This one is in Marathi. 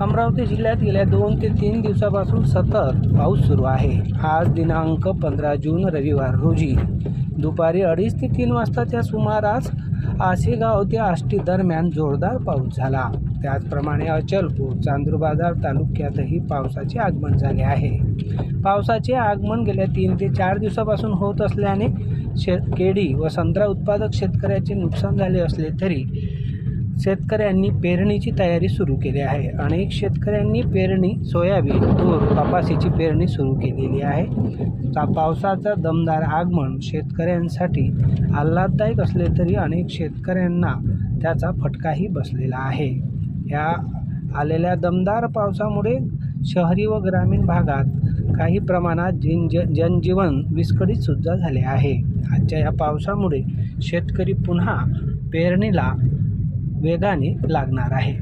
अमरावती जिल्ह्यात गेल्या दोन ते तीन दिवसापासून सतत पाऊस सुरू आहे. आज दिनांक पंधरा जून रविवार रोजी. दुपारी अडीच ते तीन वाजताच्या सुमारास आसेगाव ते आष्टी दरम्यान जोरदार पाऊस झाला. त्याचप्रमाणे अचलपूर चांदूरबाजार तालुक्यातही पावसाचे आगमन झाले आहे. पावसाचे आगमन गेल्या तीन ते चार दिवसापासून होत असल्याने शे केळी व संत्रा उत्पादक शेतकऱ्याचे नुकसान झाले असले तरी शेतकऱ्यांनी पेरणीची तयारी सुरू केली आहे. अनेक शेतकऱ्यांनी पेरणी सोयाबीन तूर कपाशीची पेरणी सुरू केलेली आहे. ता पावसाचं दमदार आगमन शेतकऱ्यांसाठी आल्हाददायक असले तरी अनेक शेतकऱ्यांना त्याचा फटकाही बसलेला आहे. या आलेल्या दमदार पावसामुळे शहरी व ग्रामीण भागात काही प्रमाणात जिन जनजीवन विस्कळीतसुद्धा झाले आहे. आजच्या या पावसामुळे शेतकरी पुन्हा पेरणीला वेगाने लागणार आहे.